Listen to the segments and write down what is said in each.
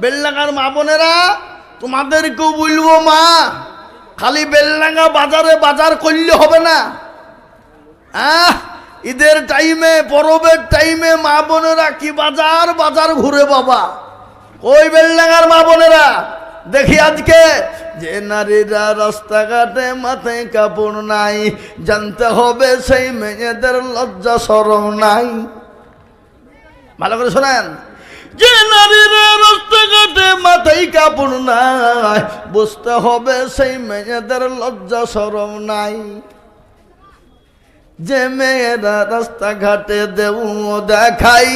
বেলডাঙ্গার মা বোনেরা, তোমাদেরকেও বলব মা, খালি বেলডাঙ্গা বাজারে বাজার করলে হবে না। ঈদের টাইমে পরবের টাইমে মা বোনেরা কি বাজার বাজার ঘুরে বাবা। ওই বেলডাঙ্গার মা বোনেরা? দেখি আজকে। যে নারীরা রাস্তাঘাটে মাথায় কাপড় নাই, জানতে হবে সেই মেয়েদের লজ্জা সরম নাই। ভালো করে শোনেন। যে নারীরা রাস্তাঘাটে মাথায় কাপড় নাই। বুঝতে হবে সেই মেয়েদের লজ্জা সরম নাই। যে মেয়েরা রাস্তাঘাটে দেউ দেখাই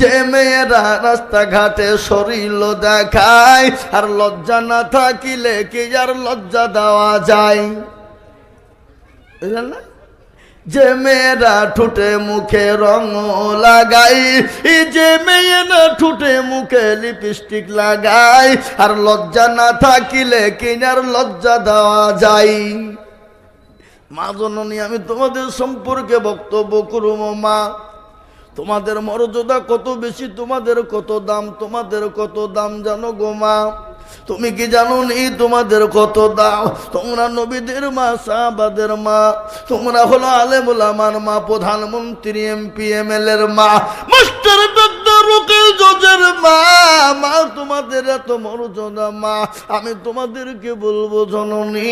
যে মেয়েরা রাস্তাঘাটে শরীর দেখায়, আর লজ্জা না থাকিলে কি আর লজ্জা দেওয়া যায়? না? যে মেয়েরা ঠুটে মুখে রং লাগাই যে মেয়েরা ঠুটে মুখে লিপস্টিক লাগাই, আর লজ্জা না থাকিলে কিনার লজ্জা দেওয়া যায়। মা জননী, আমি তোমাদের সম্পর্কে বক্তব্য করুম, মা। তোমাদের মর্যাদা কত বেশি, তোমাদের কত দাম, তোমাদের কত দাম জানো গো, মা। তুমি কি জানো নি তোমাদের কত দাও? তোমরা নবীদের মা, সাহাবাদের মা। তোমরা হলো আলেমুল আমার মা, প্রধানমন্ত্রী, এমপি এমএল এর মা। মাস্টার ডাক্তার মা মা তোমাদের এত মর্যাদা, মা, আমি তোমাদেরকে বলব জননী,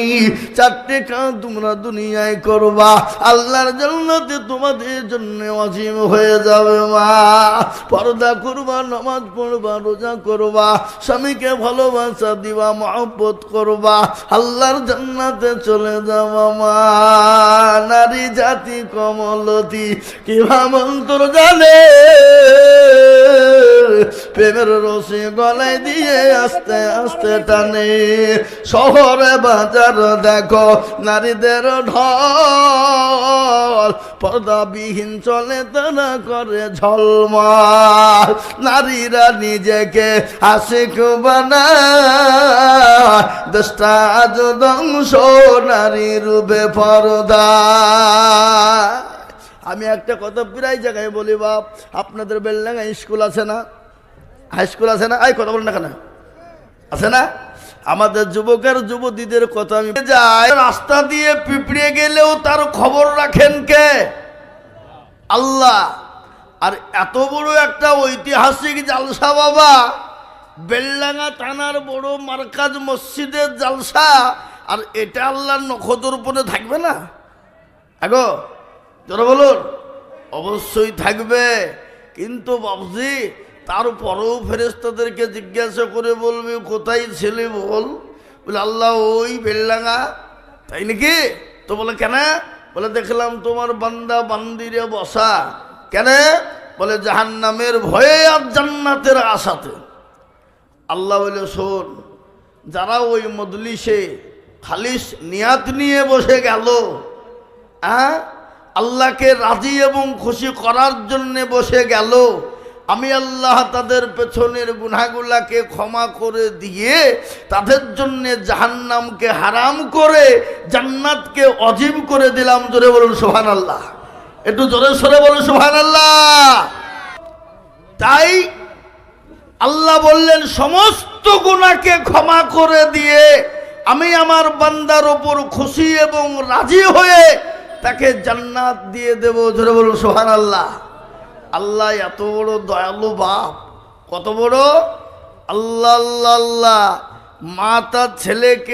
চারটে কাজ তোমরা দুনিয়ায় করবা, আল্লাহর জন্যতে তোমাদের জন্য অসীম হয়ে যাবে, মা। পর্দা করবা, নামাজ পড়বা, রোজা করবা, স্বামীকে ভালোবাসা দিবা, মহব্বত করবা, আল্লাহর জান্নাতে চলে যাবা, মা। নারী জাতি কমলতি, কি ভাবন্তর জানে? প্রেমের রসি গলায় দিয়ে আস্তে আস্তে টানে। শহরে বাজার দেখো, নারীদের ঢল। পর্দাবিহীন চলে তারা করে ঝলমাল। নারীরা নিজেকে আশিক বানায়। দেশটা আজ নারী রূপে পর্দা। আমি একটা কথা প্রায় জায়গায় বলি, বাপ, আপনাদের বেলডাঙ্গা স্কুল আছে না? হাই স্কুল আছে না? এই কথা বলেন না কেন? আছে না? আমাদের যুবকের যুবতীদের কথা আমি যাই, রাস্তা দিয়ে পিঁপড়ে গেলেও তার খবর রাখেন কে? আল্লাহ। আর এত বড় একটা ঐতিহাসিক জালসা, বাবা, বেলডাঙ্গা থানার বড় মার্কাজ মসজিদের জালসা, আর এটা আল্লাহর নখদর উপরে থাকবে না? আগো যারা বলুন। অবশ্যই থাকবে। কিন্তু বাবজি তারপরেও ফেরেস্তাদেরকে জিজ্ঞাসা করে বলবে, কোথায় ছেলে বল? বলে, আল্লাহ, ওই বেলডাঙ্গা। তাই নাকি? তো বলে, কেন? বলে, দেখলাম তোমার বান্দা বান্দিরে বসা। কেন? বলে, জাহান্নামের ভয়ে আর জান্নাতের আশাতে। আল্লাহ বলে, শোন, যারা ওই মদলিসে খালিস নিয়াত নিয়ে বসে গেল হ্যাঁ আল্লাহকে রাজি এবং খুশি করার জন্যে বসে গেল। আমি আল্লাহ তাদের পেছনের গুনাগুলাকে ক্ষমা করে দিয়ে তাদের জন্যে জাহান্নামকে হারাম করে জান্নাতকে অজীব করে দিলাম। জোরে বলুন সোহান আল্লাহ একটু জোরে সরে বলুন সোহান আল্লাহ তাই আল্লাহ বললেন, সমস্ত গুণাকে ক্ষমা করে দিয়ে আমি আমার বান্দার ওপর খুশি এবং রাজি হয়ে তাকে জান্নাত দিয়ে দেব ধরে বলুন সোহান আল্লাহ আল্লাহ এত বড় দয়ালু বাপ। কত বড়? আল্লাহ আল্লাহ আল্লাহ। মা তার ছেলেকে